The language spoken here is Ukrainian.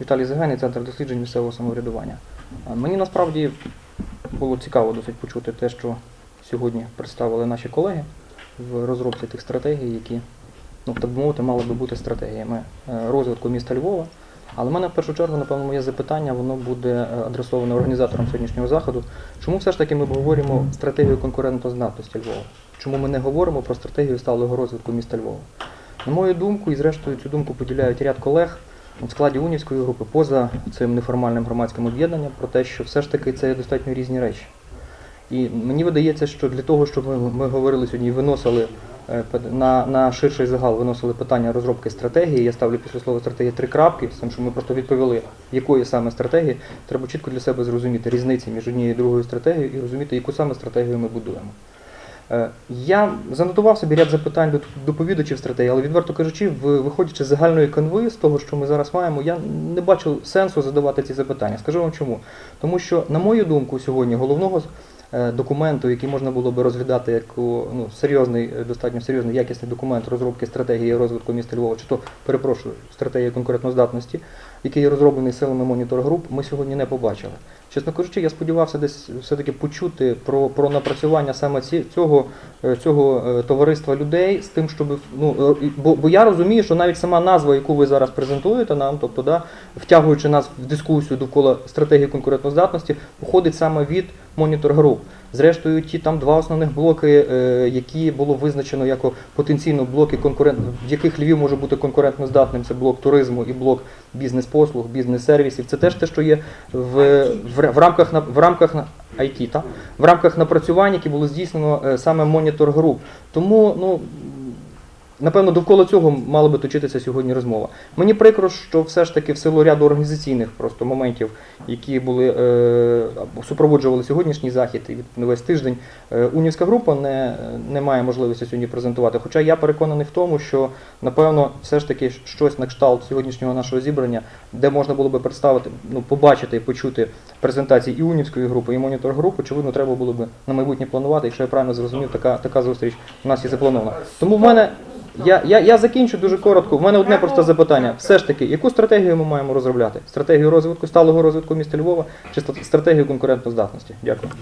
Віталій Загайний, Центр досліджень місцевого самоврядування. Мені насправді було цікаво досить почути те, що сьогодні представили наші колеги в розробці тих стратегій, які, ну, так би мовити, мали би бути стратегіями е, розвитку міста Львова. Але в мене в першу чергу, напевно, моє запитання воно буде е, адресоване організаторам сьогоднішнього заходу. Чому все ж таки ми обговорюємо стратегію конкурентоздатності Львова? Чому ми не говоримо про стратегію сталого розвитку міста Львова? На мою думку, і зрештою цю думку поділяють ряд колег в складі унівської групи, поза цим неформальним громадським об'єднанням, про те, що все ж таки це достатньо різні речі. І мені видається, що для того, щоб ми, ми говорили сьогодні виносили е, на, на ширший загал, виносили питання розробки стратегії. Я ставлю після слова стратегії три крапки, з тим, що ми просто відповіли, якої саме стратегії. Треба чітко для себе зрозуміти різниці між однією і другою стратегією і розуміти, яку саме стратегію ми будуємо. Е, Я занотував собі ряд запитань до доповідачів стратегії, але відверто кажучи, виходячи з загальної канви, з того, що ми зараз маємо, я не бачу сенсу задавати ці запитання. Скажу вам чому. Тому що, на мою думку, сьогодні головного документу, який можна було би розглядати як ну, серйозний, е, достатньо серйозний, якісний документ розробки стратегії розвитку міста Львова, чи то перепрошую, стратегії конкурентоздатності, який є розроблений силами монітор груп, ми сьогодні не побачили. Чесно кажучи, я сподівався десь все-таки почути про, про напрацювання саме ці, цього, е, цього е, товариства людей з тим, щоб ну е, бо, бо я розумію, що навіть сама назва, яку ви зараз презентуєте нам, тобто да, втягуючи нас в дискусію довкола стратегії конкурентоздатності, походить саме від монітор груп. Зрештою, ті там два основних блоки, е, які було визначено як потенційно блоки конкурент, в яких Львів може бути конкурентноздатним, це блок туризму і блок бізнес-послуг, бізнес-сервісів. Це теж те, що є в, в, в рамках в рамках IT, та? в рамках напрацювань, які було здійснено е, саме монітор груп. Тому, ну. Напевно, довкола цього мала би точитися сьогодні розмова. Мені прикро, що все ж таки в силу ряду організаційних просто моментів, які були е, супроводжували сьогоднішній захід і весь тиждень, е, унівська група не, не має можливості сьогодні презентувати. Хоча я переконаний в тому, що напевно все ж таки щось на кшталт сьогоднішнього нашого зібрання, де можна було би представити, ну побачити і почути презентації і унівської групи, і монітор групи, очевидно, треба було би на майбутнє планувати. Якщо я правильно зрозумів, така, така зустріч у нас є запланована. Тому в мене я, я, я закінчу дуже коротко. В мене одне просто запитання. Все ж таки, яку стратегію ми маємо розробляти? Стратегію розвитку, сталого розвитку міста Львова чи стратегію конкурентоздатності? Дякую.